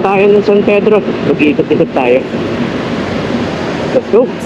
tayo ng San Pedro. Mag-iikot-ikot tayo. Let's go.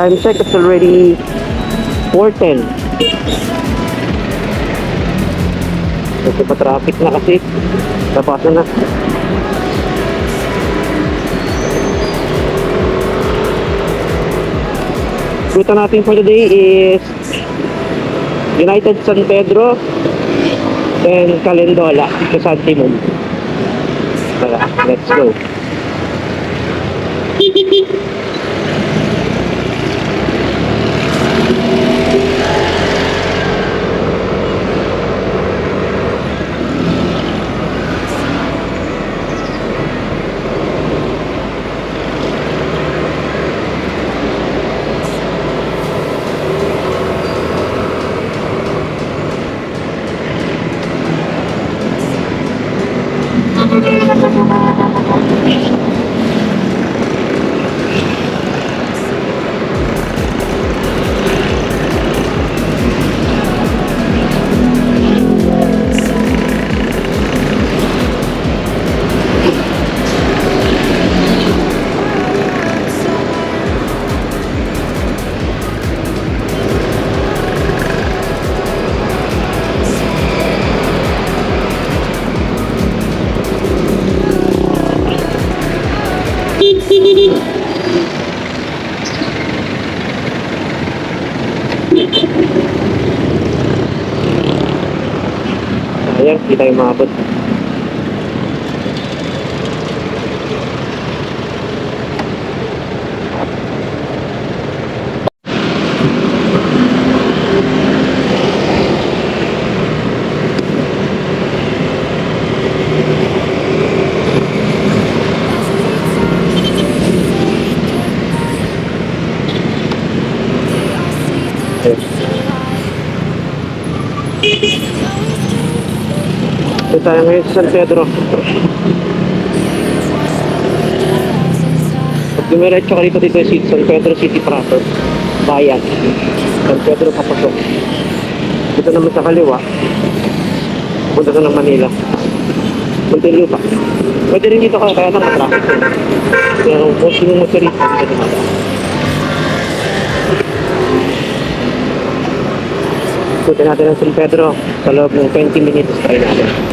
Time check, it's already 4.10. Kasi pa traffic na kasi. Tapasan na. Ruta natin for the day is United San Pedro and Calendola sa San Timon. Tara, let's go. Ayan, hindi tayo maabot. Ito tayo ngayon sa San Pedro. Pag dumiretso ka dito dito sa San Pedro City proper, bayan. San Pedro papasok. Dito naman sa kaliwa, punta ka ng Manila. Muntinlupa. Pwede rin dito ka, kaya lang matraffic. Pero kung sino mo sa rito, Punta natin ang San Pedro sa loob ng 20 minutes try natin.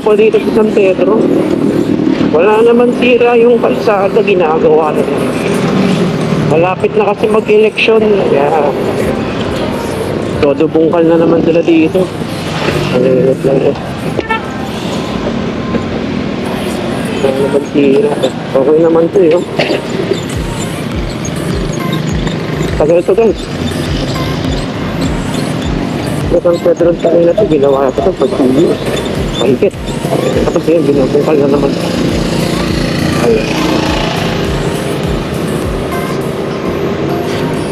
Ko dito sa San Pedro. Wala naman tira yung kalsada ginagawa nila. Malapit na kasi mag-eleksyon. Kaya todo bungkal na naman sila dito. Malilot lang ito. Wala naman tira. Okay naman to eh. oh. Tagal to guys. Sa San Pedro tayo na to, ginawa ko to pag 2 years. Mahigit. Tapos yun, binubungkal na naman. Ayun.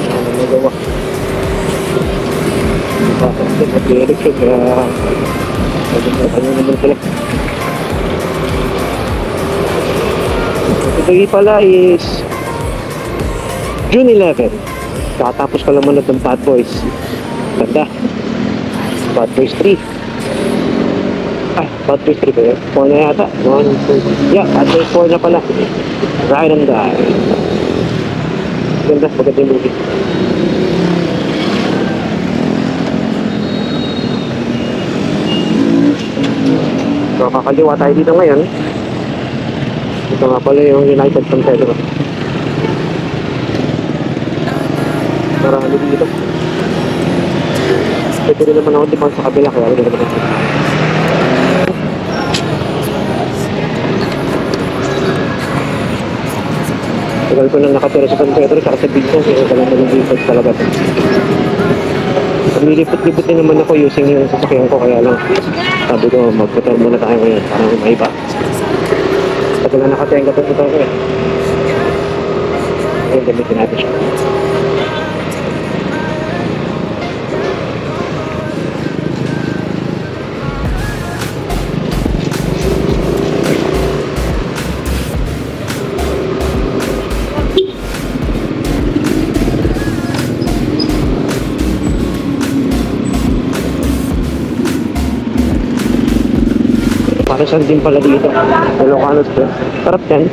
Ano magawa? Bakit din, nag-election kaya... Ano naman sila? Today pala is June 11. Kakatapos ko lang manood ng Bad Boys. Ganda. Bad Boys 3. Ah, Boys 3 ba yun? 4 na yata. 1, 2, yeah, Boys 4 na pala. Ride and Die. Ganda, maganda yung movie. So, kakaliwa tayo dito ngayon. Ito nga pala yung United San Pedro. Marami dito. Pwede rin naman ako di sa kabila kaya rin naman ako. Tagal ko nang nakatira sa San Pedro sa sa Bigson kaya talaga Bigson talaga. Lumilipot-lipot din naman ako using yung sasakyan ko kaya lang sabi ko magpatar muna tayo ngayon para may iba. Tagal na nakatenga to ito ko eh. Ngayon gamitin natin siya. Saan din pala dito. Ilocano Square. Sarap yan.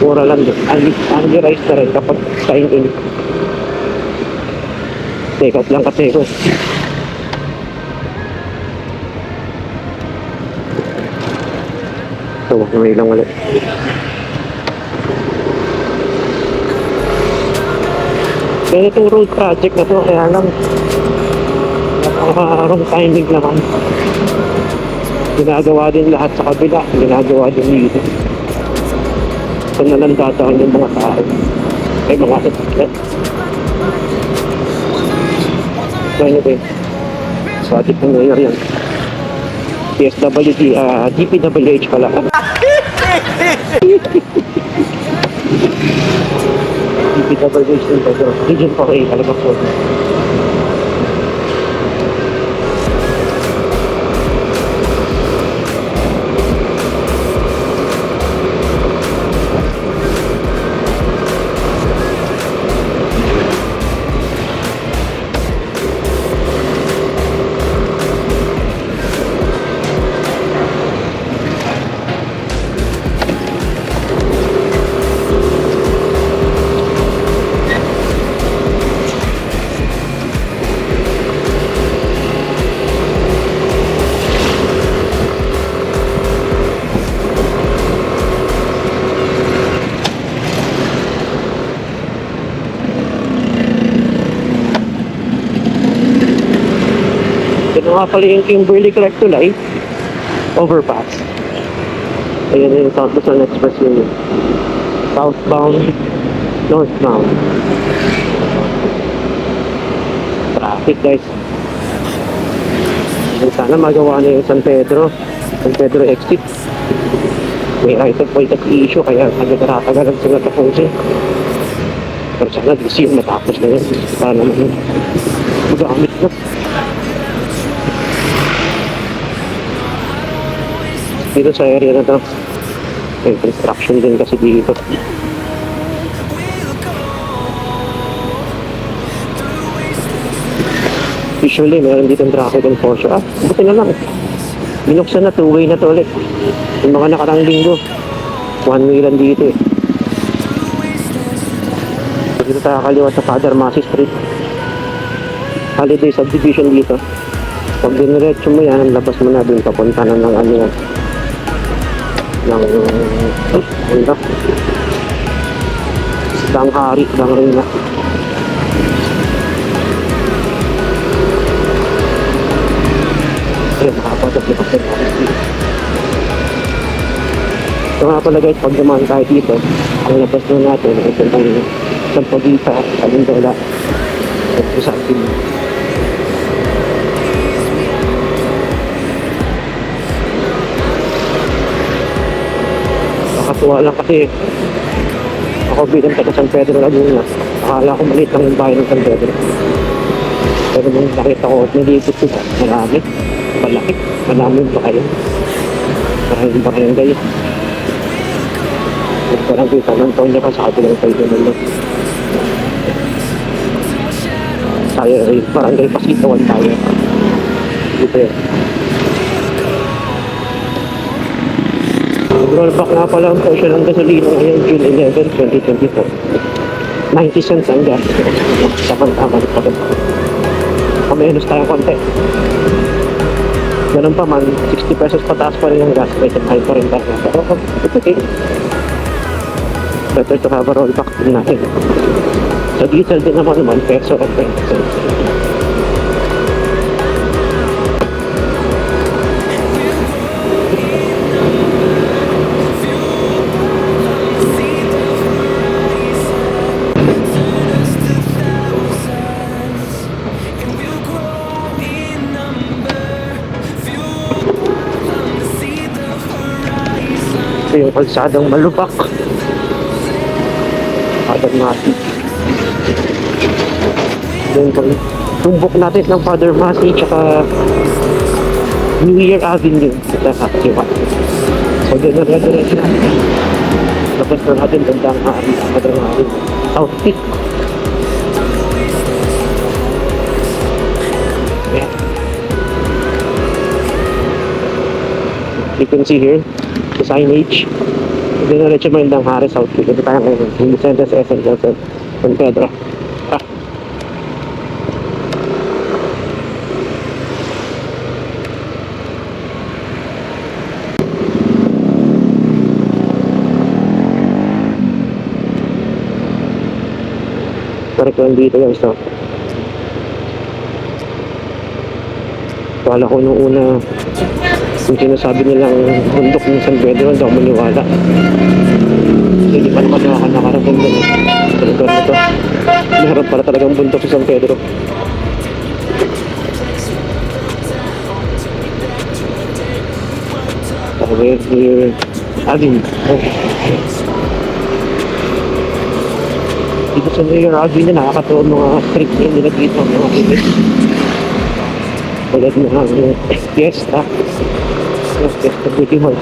Mura lang din. Only, rice na rin kapag kain in. Take out lang kasi ko. So, may lang ulit. Ganitong road project na to, kaya lang napaka-wrong timing naman ginagawa din lahat sa kabila ginagawa din dito so nalandataan yung mga tao. Ay mga sakit so anyway sa ating pangyayari yan. PSWD uh, ah, DPWH pala. DPWH din pa Region 4A Alabang 4 nga pala yung Kimberly Clark Tulay overpass. Ayan yung South Luzon Expressway. Southbound, northbound. Traffic guys. And sana magawa na yung San Pedro. San Pedro exit. May right of way of issue kaya nagkakatagal sila tapusin. Pero sana this year matapos na yun. Para naman magamit na. Dito sa area na to. May construction din kasi dito. Usually meron dito traffic enforcer ah buti na lang. Binuksan na two way na to ulit. Yung mga nakarang linggo one way lang dito eh. Dito tayo kaliwa sa Father Masi Street. Holiday subdivision dito. Pag diniretso mo yan labas mo na dun papunta na ng ano ng ano ba? Dang Hari, Dang Reyna. Ayun, nakapasok na kasi So nga pala guys, pag dumaan tayo dito, ang labas na natin, ito ang Sampagita, Kalindola, at Usapin. Nakatuwa lang kasi ako bilang taga San Pedro Laguna. Akala ko maliit lang yung bahay ng San Pedro. Pero nung nakita ko at nilipot ko sa marami, malaki, marami yung bakayan. Maraming bakayan kayo. Walang kita ng taon niya pa sa kabilang tayo naman. Tayo ay barangay pasitawan tayo. Dito yun. Rollback nga pala ang presyo ng gasolina ngayon, June 11, 2024. 90 cents ang gas. Samantaman pa rin. Kamenos tayo konti. Ganun pa man, 60 pesos pataas pa rin ang gas. May high pa rin tayo. Pero it's okay. Better to have a rollback din natin. Sa diesel din naman naman, peso at peso. Ito yung kalsadang malubak. Kalsadang mati. Doon pag tumbok natin ng Father Masi tsaka New Year Avenue sa Hakiwa. So doon na rin natin. Labas na natin bandang hari, Father Masi. South You can see here, the signage. Dinerecho mo yung South Peak. Ito tayo ngayon. Yung Vicentes SM Joseph San Pedro. Ah. Correct dito yung stop. Kala ko nung una yung sinasabi nilang bundok ng San Pedro, hindi ako maniwala. Hindi pa naman ako nakarating doon. Sa lugar na to. Meron pala talagang bundok sa San Pedro. Sabi, near Avin. Dito sa Mayor Avin na nakakatawa ang mga street na nila dito. Mga. Tulad ng uh, fiesta. Yung fiesta beauty hall.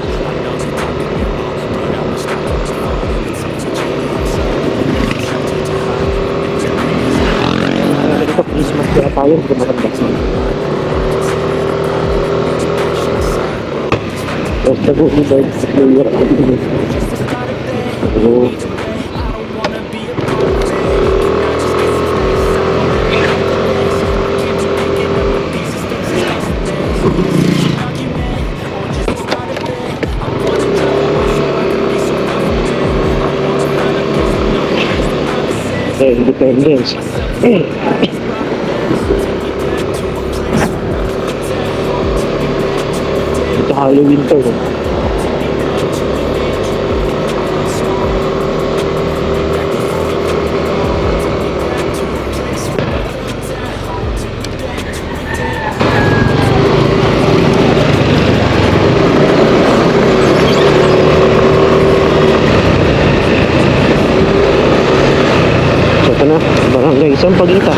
Ah, Ito, Christmas kaya tayo. Hindi maganda. Basta po, hindi tayo sa New Year. Oo. The independence. Ito Halloween to. no? Barangay Sampaguita.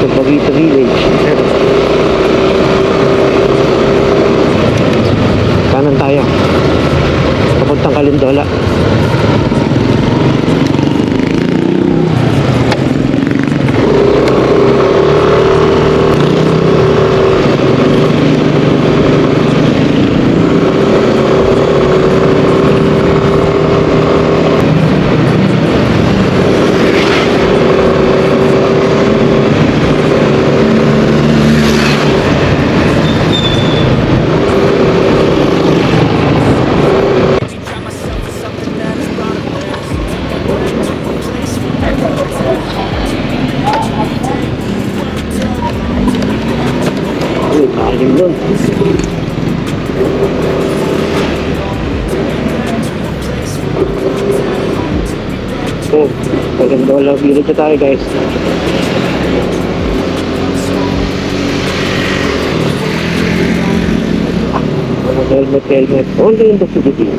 Sampaguita Village. Kanan tayo. Papuntang Kalindola. Diretso tayo guys. Ah, helmet, helmet. Only in the Philippines.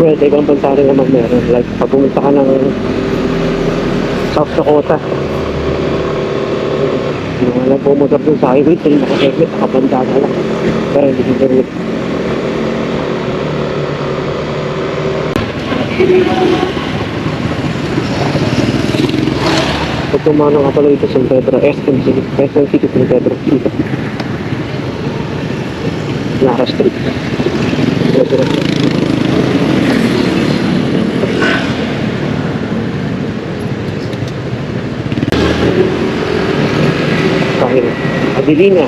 well, ibang bansa rin naman meron. Like, pag pumunta ka ng South Dakota, yung alam po mo dun sa highway, tayo naka-helmet, nakabanda ka lang. Pero hindi ko rin. Thank you. Tumano nga pala dito San Pedro, SM City, SM City San Pedro. Dito. Lara Street. Pedro. Kahit Adelina.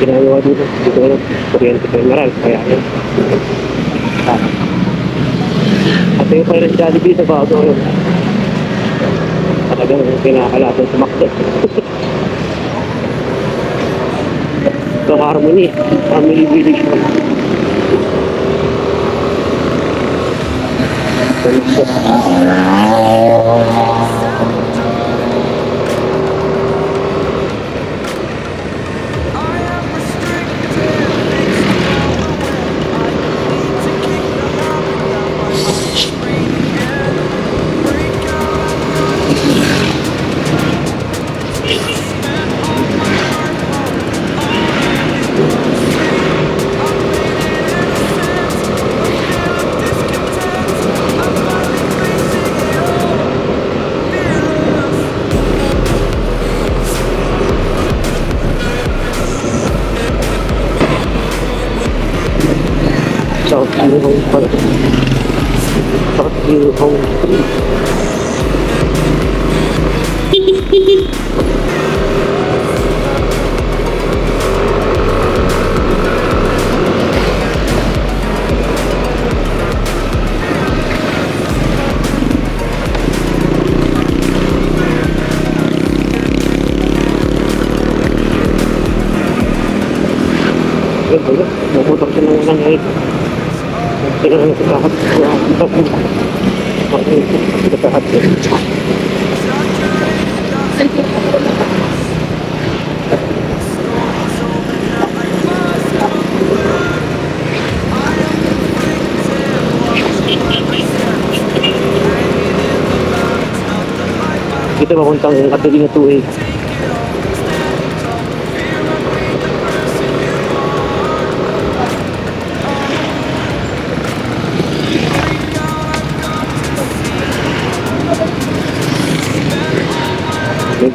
Ginagawa dito. Dito na. Kuryente General. Kaya yun. Ah. At yung pa rin Jollibee sa bago yun. Talagang pinakalaban sa McDo. Ito Harmony. Family Village mo. Ito. Ganda yun. Maputok siya ng unang hit. Sila ang kakahat. Kakahat yun. Dito papuntang Adelina 2A.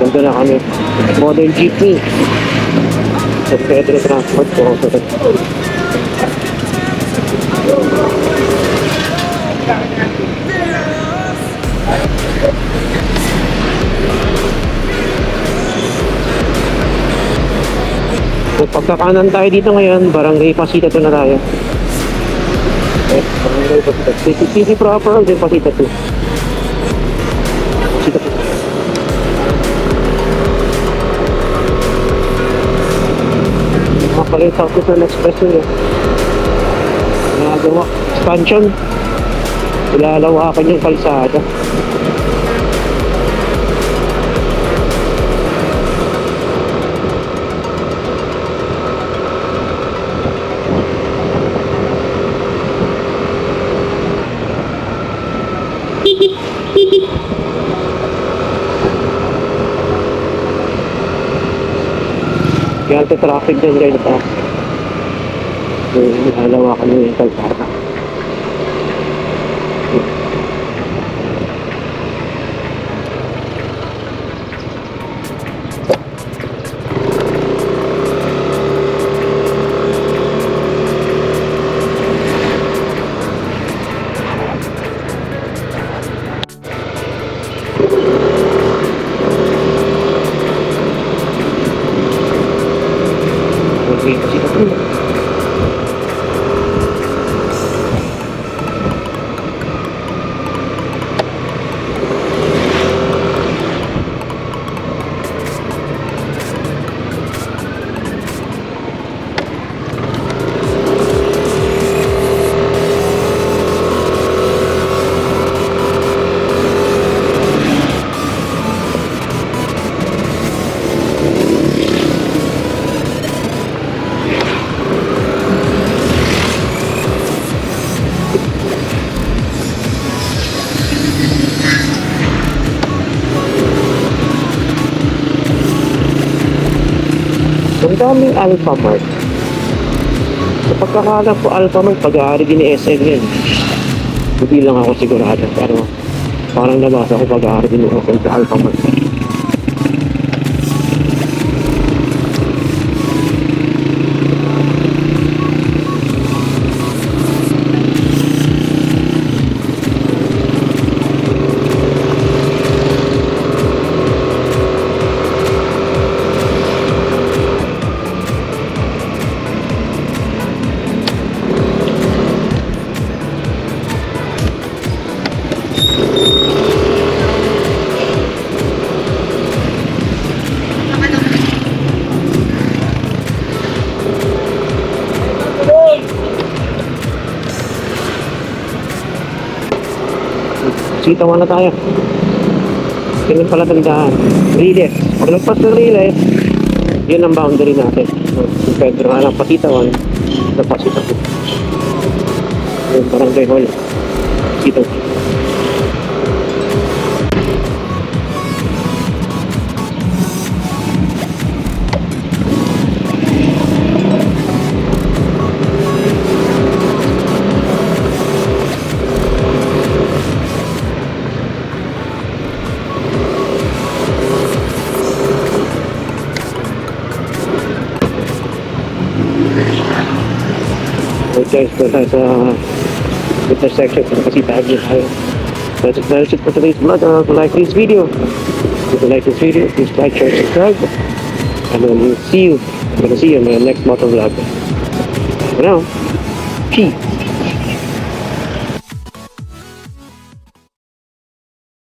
Ganito na kami. Modern jeepney. Sa Pedro Transport po. Pagkakanan tayo dito ngayon, barangay Pasita to na tayo. Eh, barangay Pasita. City proper, din Pasita to. South Luzon Expressway. eh. Nagawa. Expansion. Ilalawakan yung kalsada. Ito traffic dyan kayo na taas. So, ilalawakan yung kalsada. Ang daming Alpha Mart. Sa pagkakala ko, Alpha Mart, pag-aari din ni SM yan. Hindi lang ako sigurado, pero parang nabasa ko pag-aari din ni SM sa Alpha Mart. Sitawan na tayo. Ganun pala tandaan. Riles. Pag nagpas ng Riles, yun ang boundary natin. Kung Pedro nga lang pasitawan, napasitawan. Yung barangay hall. Sitaw. Doon tayo sa intersection kung kasi tayo tayo. That's it, that's it for today's vlog. Uh, if you like this video, if you like this video, please like, share, subscribe. And then we'll see you. I'm gonna see you in my next motor vlog. For now, peace.